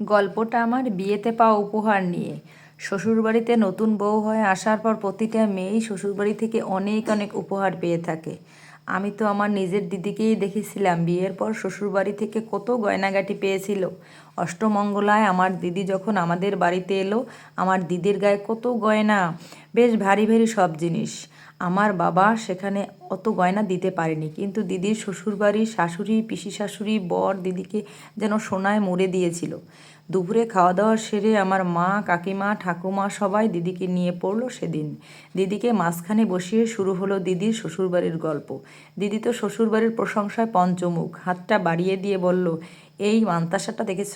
গল্পটা আমার বিয়েতে পাওয়া উপহার নিয়ে। শ্বশুরবাড়িতে নতুন বউ হয়ে আসার পর প্রতিটা মেয়েই শ্বশুরবাড়ি থেকে অনেক অনেক উপহার পেয়ে থাকে। আমি তো আমার নিজের দিদিকেই দেখেছিলাম। বিয়ের পর শ্বশুরবাড়ি থেকে কত গয়নাগাটি পেয়েছিল। অষ্টমঙ্গলায় আমার দিদি যখন আমাদের বাড়িতে এলো, আমার দিদির গায়ে কত গয়না। বেশ ভারী ভারী সব জিনিস। আমার বাবা সেখানে অত গয়না দিতে পারেনি, কিন্তু দিদির শ্বশুরবাড়ির শাশুড়ি পিসি শাশুড়ি বর দিদিকে যেন সোনায় মরে দিয়েছিল। দুপুরে খাওয়া দাওয়া সেরে আমার মা, কাকিমা, ঠাকুমা সবাই দিদিকে নিয়ে পড়ল সেদিন। দিদিকে মাঝখানে বসিয়ে শুরু হলো দিদির শ্বশুরবাড়ির গল্প। দিদি তো শ্বশুরবাড়ির প্রশংসায় পঞ্চমুখ। হাতটা বাড়িয়ে দিয়ে বলল, এই মান্তাসাটা দেখেছ?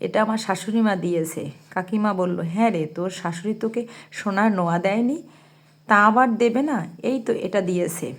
এটা আমার শাশুড়ি মা দিয়েছে। কাকিমা বলল হ্যাঁ রে, তোর শাশুড়ি তোকে সোনার নোয়া দেয়নি? তা আবার দেবে না? এই তো এটা দিয়েছে।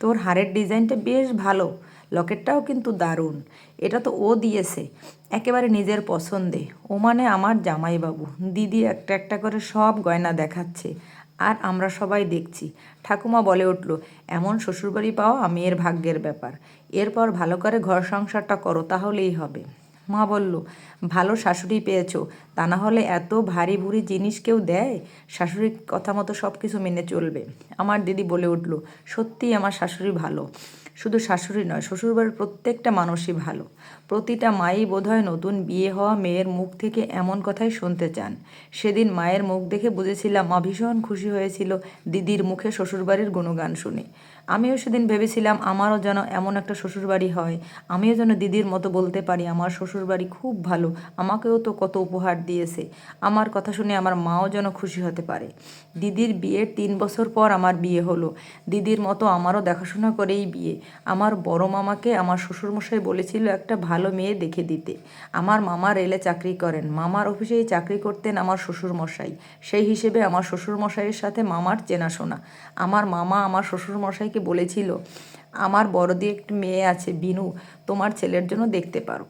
তোর হারের ডিজাইনটা বেশ ভালো। লকেটটাও কিন্তু দারুণ। এটা তো ও দিয়েছে। একেবারে নিজের পছন্দে। ও মানে আমার জামাইবাবু। দিদি একটা একটা করে সব গয়না দেখাচ্ছে। আর আমরা সবাই দেখছি। ঠাকুমা বলে উঠল, এমন শ্বশুরবাড়ি পাওয়া মেয়ের ভাগ্যের ব্যাপার। এরপর ভালো করে ঘর সংসারটা করো, তাহলেই হবে। মা বলল, ভালো শাশুড়ি পেয়েছ। তা না হলে এত ভারী ভুরি জিনিস কেউ দেয়? শাশুড়ির কথা মতো সব কিছু মেনে চলবে। আমার দিদি বলে উঠল, সত্যিই আমার শাশুড়ি ভালো। শুধু শাশুড়ি নয় শ্বশুরবাড়ির প্রত্যেকটা মানুষই ভালো। প্রতিটা মাই বোধহয় নতুন বিয়ে হওয়া মেয়ের মুখ থেকে এমন কথাই শুনতে চান। সেদিন মায়ের মুখ দেখে বুঝেছিলাম মা ভীষণ খুশি হয়েছিল দিদির মুখে শ্বশুরবাড়ির গুণগান শুনে। আমিও সেদিন ভেবেছিলাম আমারও যেন এমন একটা শ্বশুরবাড়ি হয়। আমিও যেন দিদির মতো বলতে পারি, আমার শ্বশুরবাড়ি খুব ভালো, আমাকেও তো কত উপহার দিয়েছে। আমার কথা শুনে আমার মাও যেন খুশি হতে পারে। দিদির বিয়ের তিন বছর পর আমার বিয়ে হলো। দিদির মতো আমারও দেখাশোনা করেই বিয়ে। আমার বড় মামাকে আমার শ্বশুরমশাই বলেছিল একটা ভালো মেয়ে দেখে দিতে। আমার মামা রেলে চাকরি করেন। মামার অফিসেই চাকরি করতেন আমার শ্বশুরমশাই। সেই হিসেবে আমার শ্বশুরমশাইয়ের সাথে মামার চেনাশোনা। আমার মামা আমার শ্বশুরমশাইকে বলেছিল আমার বড়দি একটি মেয়ে আছে, বিনু, তোমার ছেলের জন্য দেখতে পারো।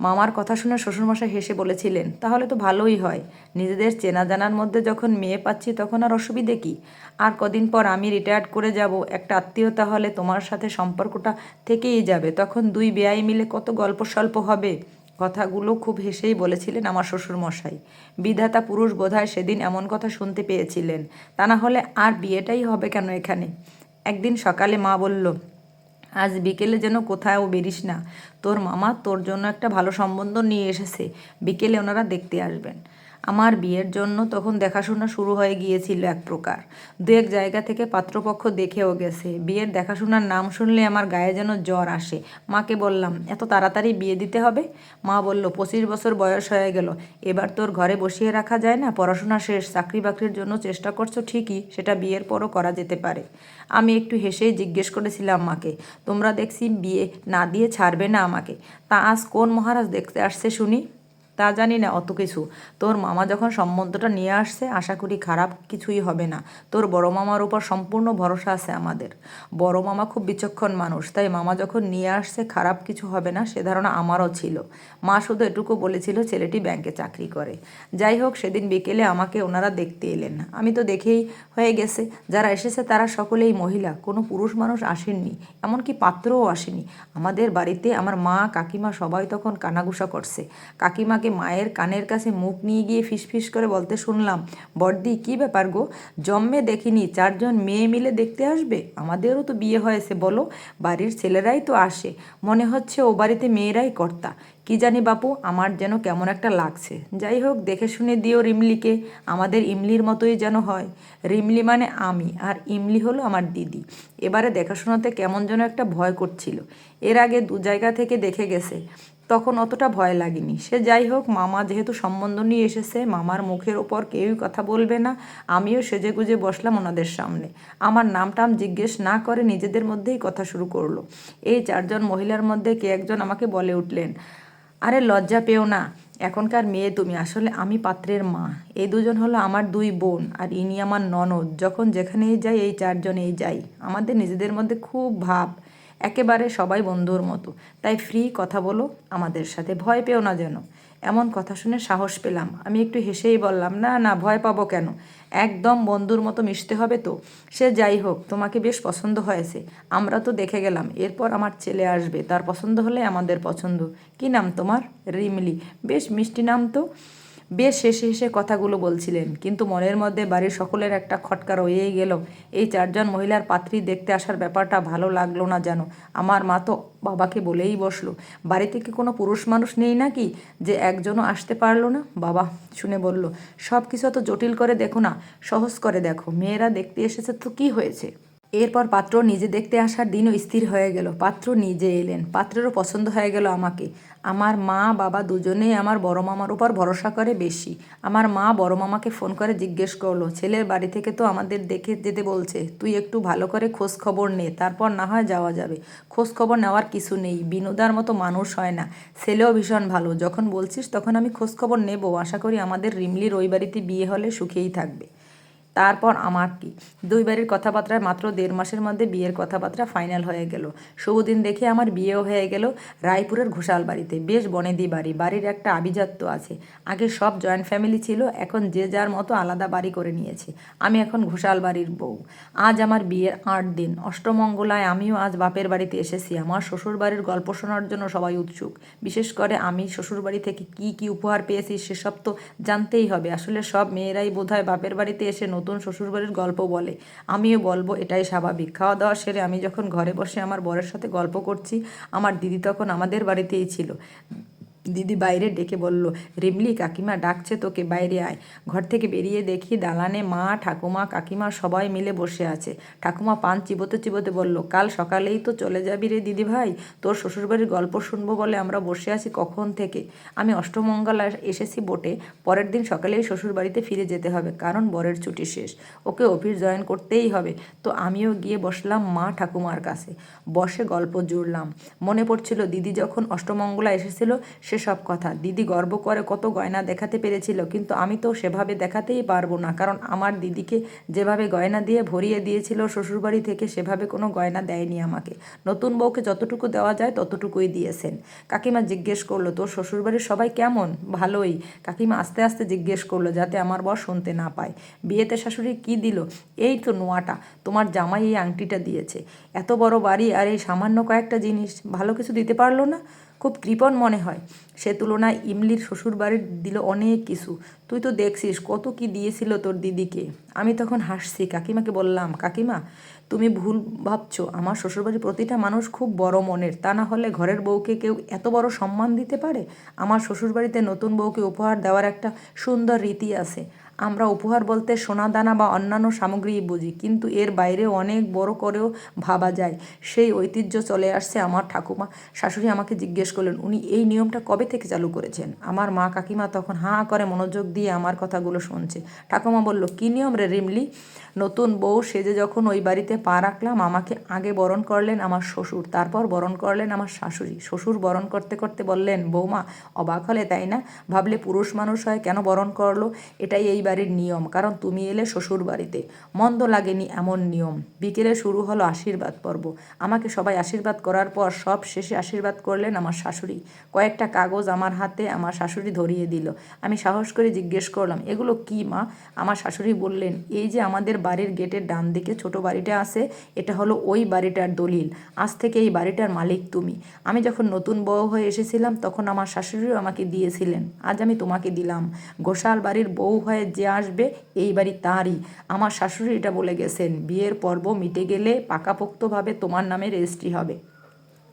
মামার কথা শুনে শ্বশুরমশাই হেসে বলেছিলেন, তাহলে তো ভালোই হয়। নিজেদের চেনা জানার মধ্যে যখন মেয়ে পাচ্ছি তখন আর অসুবিধে কী? আর কদিন পর আমি রিটায়ার্ড করে যাব, একটা আত্মীয়তা হলে তোমার সাথে সম্পর্কটা থেকেই যাবে। তখন দুই বেয়াই মিলে কত গল্প স্বল্প হবে? কথাগুলো খুব হেসেই বলেছিলেন আমার শ্বশুরমশাই। বিধাতা পুরুষ বোধহয় সেদিন এমন কথা শুনতে পেয়েছিলেন। তা না হলে আর বিয়েটাই হবে কেন এখানে? একদিন সকালে মা বলল আজ বিকেলে যেন কোথাও বেরিস না। তোর মামা তোর জন্য একটা ভালো সম্বন্ধ নিয়ে এসেছে। বিকেলে ওনারা দেখতে আসবেন। আমার বিয়ের জন্য তখন দেখাশোনা শুরু হয়ে গিয়েছিল এক প্রকার। দু এক জায়গা থেকে পাত্রপক্ষ দেখেও গেছে। বিয়ের দেখাশোনার নাম শুনলে আমার গায়ে যেন জ্বর আসে। মাকে বললাম, এত তাড়াতাড়ি বিয়ে দিতে হবে? মা বলল, পঁচিশ বছর বয়স হয়ে গেল। এবার তোর ঘরে বসিয়ে রাখা যায় না? পড়াশোনা শেষ চাকরি বাকরির জন্য চেষ্টা করছ ঠিকই, সেটা বিয়ের পরও করা যেতে পারে। আমি একটু হেসেই জিজ্ঞেস করেছিলাম মাকে, তোমরা দেখছি বিয়ে না দিয়ে ছাড়বে না আমাকে। তা আজ কোন মহারাজ দেখতে আসছে শুনি? তা জানি না অত কিছু। তোর মামা যখন সম্বন্ধটা নিয়ে আসছে, আশা করি খারাপ কিছুই হবে না। তোর বড় মামার উপর সম্পূর্ণ ভরসা আছে আমাদের। বড় মামা খুব বিচক্ষণ মানুষ, তাই মামা যখন নিয়ে আসছে, খারাপ কিছু হবে না, সে ধারণা আমারও ছিল। মা শুধু এটুকু বলেছিল ছেলেটি ব্যাংকে চাকরি করে। যাই হোক, সেদিন বিকেলে আমাকে ওনারা দেখতে এলেন। আমি তো দেখেই হয়ে গেছে, যারা এসেছে তারা সকলেই মহিলা, কোনো পুরুষ মানুষ আসেননি, এমনকি পাত্রও আসেনি। আমাদের বাড়িতে আমার মা, কাকিমা সবাই তখন কানাগুসা করছে। কাকিমাকে মায়ের কানের কাছে মুখ নিয়ে গিয়ে ফিসফিস করে বলতে শুনলাম বর্দি কি ব্যাপার গো? জন্মে দেখিনি, চারজন মেয়ে মিলে দেখতে আসবে? আমাদেরও তো বিয়ে হয়েছে, বলো? বাড়ির ছেলেরাই তো আসে। মনে হচ্ছে ও বাড়িতে মেয়েরাই কর্তা। কি জানি বাপু, আমার যেন কেমন একটা লাগছে। যাই হোক, দেখে শুনে দিও রিমলিকে। আমাদের ইমলির মতোই যেন হয়। রিমলি মানে আমি, আর ইমলি হলো আমার দিদি। এবারে দেখাশোনাতে কেমন যেন একটা ভয় করছিল। এর আগে দু জায়গা থেকে দেখে গেছে। তখন অতটা ভয় লাগেনি। সে যাই হোক, মামা যেহেতু সম্বন্ধ নিয়ে এসেছে, মামার মুখের ওপর কেউই কথা বলবে না। আমিও সেজে গুজে বসলাম ওনাদের সামনে। আমার নাম টাম জিজ্ঞেস না করে নিজেদের মধ্যেই কথা শুরু করল। এই চারজন মহিলার মধ্যে কে একজন আমাকে বলে উঠলেন, আরে লজ্জা পেও না, এখনকার মেয়ে তুমি। আসলে আমি পাত্রের মা। এই দুজন হলো আমার দুই বোন আর ইনি আমার ননদ। যখন যেখানেই যাই, এই চারজনেই যাই। আমাদের নিজেদের মধ্যে খুব ভাব। একেবারে সবাই বন্ধুর মতো। তাই ফ্রি কথা বলো, আমাদের সাথে ভয় পেও না যেন। এমন কথা শুনে সাহস পেলাম। আমি একটু হেসেই বললাম, না না, ভয় পাবো কেন? একদম বন্ধুর মতো মিশতে হবে তো। সে যাই হোক, তোমাকে বেশ পছন্দ হয়েছে। আমরা তো দেখে গেলাম, এরপর আমার ছেলে আসবে। তার পছন্দ হলে আমাদের পছন্দ। কি নাম তোমার? রিমলি। বেশ মিষ্টি নাম তো। বেশ শেষে হেসে কথাগুলো বলছিলেন, কিন্তু মনের মধ্যে বাড়ির সকলের একটা খটকা রয়েই গেল। এই চারজন মহিলার পাত্রী দেখতে আসার ব্যাপারটা ভালো লাগল না যেন। আমার মা তো বাবাকে বলেই বসল, বাড়িতে কি কোনো পুরুষ মানুষ নেই নাকি যে একজনও আসতে পারল না? বাবা শুনে বলল সব কিছু তো জটিল করে দেখো না, সহজ করে দেখো। মেয়েরা দেখতে এসেছে তো কি হয়েছে? এরপর পাত্র নিজে দেখতে আসার দিনও স্থির হয়ে গেল। পাত্র নিজে এলেন। পাত্রেরও পছন্দ হয়ে গেল আমাকে। আমার মা, বাবা দুজনেই আমার বড় মামার উপর ভরসা করে বেশি। আমার মা বড় মামাকে ফোন করে জিজ্ঞেস করল, ছেলের বাড়ি থেকে তো আমাদের দেখে যেতে বলছে। তুই একটু ভালো করে খোঁজ খবর নে, তারপর না হয় যাওয়া যাবে। খোঁজ খবর নেওয়ার কিছু নেই। বিনোদার মতো মানুষ হয় না। ছেলেও ভীষণ ভালো। যখন বলছিস তখন আমি খোঁজ খবর নেব। আশা করি আমাদের রিমলির ওই বাড়িতে বিয়ে হলে সুখেই থাকবে। তারপর আমার কি? দুই বাড়ির কথাবার্তায় মাত্র দেড় মাসের মধ্যে বিয়ের কথাবার্তা ফাইনাল হয়ে গেল। শুভদিন দেখে আমার বিয়েও হয়ে গেল রায়পুরের ঘোষাল বাড়িতে। বেশ বনেদি বাড়ি, বাড়ির একটা আভিজাত্য আছে। আগে সব জয়েন্ট ফ্যামিলি ছিল, এখন যে যার মতো আলাদা বাড়ি করে নিয়েছে। আমি এখন ঘোষাল বাড়ির বউ। আজ আমার বিয়ের আট দিন। অষ্টমঙ্গলায় আমিও আজ বাপের বাড়িতে এসেছি। আমার শ্বশুর বাড়ির গল্প শোনার জন্য সবাই উৎসুক। বিশেষ করে আমি শ্বশুর বাড়ি থেকে কি কি উপহার পেয়েছি, সেসব তো জানতেই হবে। আসলে সব মেয়েরাই বোধহয় বাপের বাড়িতে এসে নতুন শ্বশুরবাড়ির গল্প বলে। আমিও বলব, এটাই স্বাভাবিক। খাওয়া দাওয়া সেরে আমি যখন ঘরে বসে আমার বরের সাথে গল্প করছি, আমার দিদি তখন আমাদের বাড়িতেই ছিল। দিদি বাইরে ডেকে বলল, রিমলি কাকিমা ডাকছে তোকে, বাইরে আয়। ঘর থেকে বেরিয়ে দেখি দালানে মা, ঠাকুমা, কাকিমা সবাই মিলে বসে আছে। ঠাকুমা পান চিবোতে চিবোতে বলল, কাল সকালেই তো চলে যাবি রে দিদি ভাই, তোর শ্বশুরবাড়ির গল্প শুনব বলে আমরা বসে আছি কখন থেকে? আমি অষ্টমঙ্গলা এসেছি বটে, পরের দিন সকালেই শ্বশুরবাড়িতে ফিরে যেতে হবে, কারণ বরের ছুটি শেষ। ওকে অফিস জয়েন করতেই হবে। তো আমিও গিয়ে বসলাম মা ঠাকুমার কাছে। বসে গল্প জুড়লাম। মনে পড়ছিল দিদি যখন অষ্টমঙ্গলা এসেছিল সেসব কথা। দিদি গর্ব করে কত গয়না দেখাতে পেরেছিল, কিন্তু আমি তো সেভাবে দেখাতেই পারব না, কারণ আমার দিদিকে যেভাবে গয়না দিয়ে ভরিয়ে দিয়েছিল শ্বশুরবাড়ি থেকে সেভাবে কোনো গয়না দেয়নি আমাকে। নতুন বউকে যতটুকু দেওয়া যায় ততটুকুই দিয়েছেন। কাকিমা জিজ্ঞেস করল, তোর শ্বশুরবাড়ির সবাই কেমন? ভালোই। কাকিমা আস্তে আস্তে জিজ্ঞেস করল, যাতে আমার বর শুনতে না পায়। বিয়েতে শাশুড়ি কি দিল? এই তো নোয়াটা, তোমার জামাই এই আংটিটা দিয়েছে। এত বড় বাড়ি আর এই সামান্য কয়েকটা জিনিস, ভালো কিছু দিতে পারল না? খুব কৃপণ মনে হয়। সে তুলনায় ইমলির শ্বশুর বাড়ির দিল অনেক কিছু। তুই তো দেখছিস কত কি দিয়েছিল তোর দিদিকে। আমি তখন হাসছি, কাকিমাকে বললাম, কাকিমা, তুমি ভুল ভাবছ। আমার শ্বশুরবাড়ির প্রতিটা মানুষ খুব বড় মনের। তা না হলে ঘরের বউকে কেউ এত বড় সম্মান দিতে পারে? আমার শ্বশুরবাড়িতে নতুন বউকে উপহার দেওয়ার একটা সুন্দর রীতি আছে। আমরা উপহার বলতে সোনা দানা বা অন্যান্য সামগ্রী বুঝি, কিন্তু এর বাইরে অনেক বড় করেও ভাবা যায়। সেই ঐতিহ্য চলে আসছে আমার ঠাকুমা। শাশুড়ি আমাকে জিজ্ঞেস করলেন, উনি এই নিয়মটা কবে থেকে চালু করেছেন? আমার মা কাকিমা তখন হাঁ করে মনোযোগ দিয়ে আমার কথাগুলো শুনছে। ঠাকুমা বলল, কী নিয়ম রে রিমলি? নতুন বউ সেজে যখন ওই বাড়িতে পা রাখলাম, আমাকে আগে বরণ করলেন আমার শ্বশুর, তারপর বরণ করলেন আমার শাশুড়ি। শ্বশুর বরণ করতে করতে বললেন, বৌমা, অবাক হলে তাই না? ভাবলে পুরুষ মানুষ হয়, কেন বরণ করল? এটাই এই বাড়ির নিয়ম, কারণ তুমি এলে শ্বশুর বাড়িতে মন্দ লাগেনি এমন নিয়ম। বিকেলে শুরু হলো আশীর্বাদ পর্ব। আমাকে সবাই আশীর্বাদ করার পর সব শেষে আশীর্বাদ করলেন আমার শাশুড়ি। কয়েকটা কাগজ আমার হাতে আমার শাশুড়ি ধরিয়ে দিল। আমি সাহস করে জিজ্ঞেস করলাম, এগুলো কি মা? আমার শাশুড়ি বললেন, এই যে আমাদের বাড়ির গেটের ডান দিকে ছোট বাড়িটা আছে, এটা হলো ওই বাড়িটার দলিল। আজ থেকে এই বাড়িটার মালিক তুমি। আমি যখন নতুন বউ হয়ে এসেছিলাম, তখন আমার শাশুড়িও আমাকে দিয়েছিলেন। আজ আমি তোমাকে দিলাম। গোশাল বাড়ির বউ হয়ে যে আসবে, এই বাড়ি তারই। আমার শাশুড়ি এটা বলে গেছেন, বিয়ের পর্ব মিটে গেলে পাকাপোক্তভাবে তোমার নামে রেজিস্ট্রি হবে।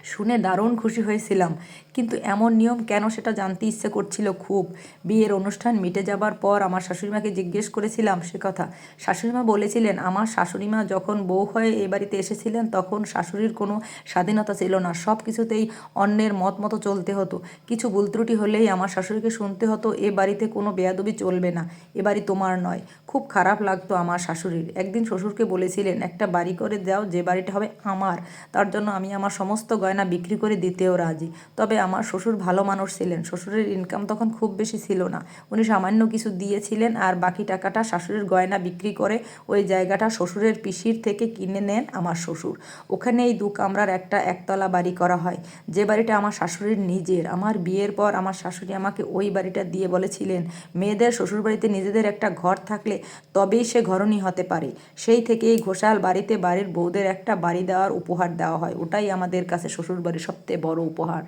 শুনে দারুণ খুশি হয়েছিলাম। কিন্তু এমন নিয়ম কেন সেটা জানতে ইচ্ছে করছিল খুব। বিয়ের অনুষ্ঠান মিটে যাবার পর আমার শাশুড়িমাকে জিজ্ঞেস করেছিলাম সে কথা। শাশুড়িমা বলেছিলেন, আমার শাশুড়িমা যখন বউ হয়ে এ বাড়িতে এসেছিলেন, তখন শাশুড়ির কোনো স্বাধীনতা ছিল না। সব কিছুতেই অন্যের মত মতো চলতে হতো। কিছু ভুল ত্রুটি হলেই আমার শাশুড়িকে শুনতে হতো, এ বাড়িতে কোনো বেয়াদবি চলবে না। এ বাড়ি তোমার নয়। খুব খারাপ লাগতো আমার শাশুড়ির। একদিন শ্বশুরকে বলেছিলেন, একটা বাড়ি করে দাও, যে বাড়িটা হবে আমার। তার জন্য আমি আমার সমস্ত গয়না বিক্রি করে দিতেও রাজি। তবে আমার শ্বশুর ভালো মানুষ ছিলেন। শ্বশুরের ইনকাম তখন খুব বেশি ছিল না। উনি সামান্য কিছু দিয়েছিলেন আর বাকি টাকাটা শাশুড়ির গয়না বিক্রি করে ওই জায়গাটা শ্বশুরের পিসির থেকে কিনে নেন আমার শ্বশুর। ওখানে এই দু কামরার একটা একতলা বাড়ি করা হয়। যে বাড়িটা আমার শাশুড়ির নিজের। আমার বিয়ের পর আমার শাশুড়ি আমাকে ওই বাড়িটা দিয়ে বলেছিলেন, মেয়েদের শ্বশুরবাড়িতে নিজেদের একটা ঘর থাকলে তবেই সে ঘরণী হতে পারে। সেই থেকেই ঘোষাল বাড়িতে বাড়ির বউদের একটা বাড়ি দেওয়ার উপহার দেওয়া হয়। ওটাই আমাদের কাছে শ্বশুরবাড়ির সবচেয়ে বড় উপহার।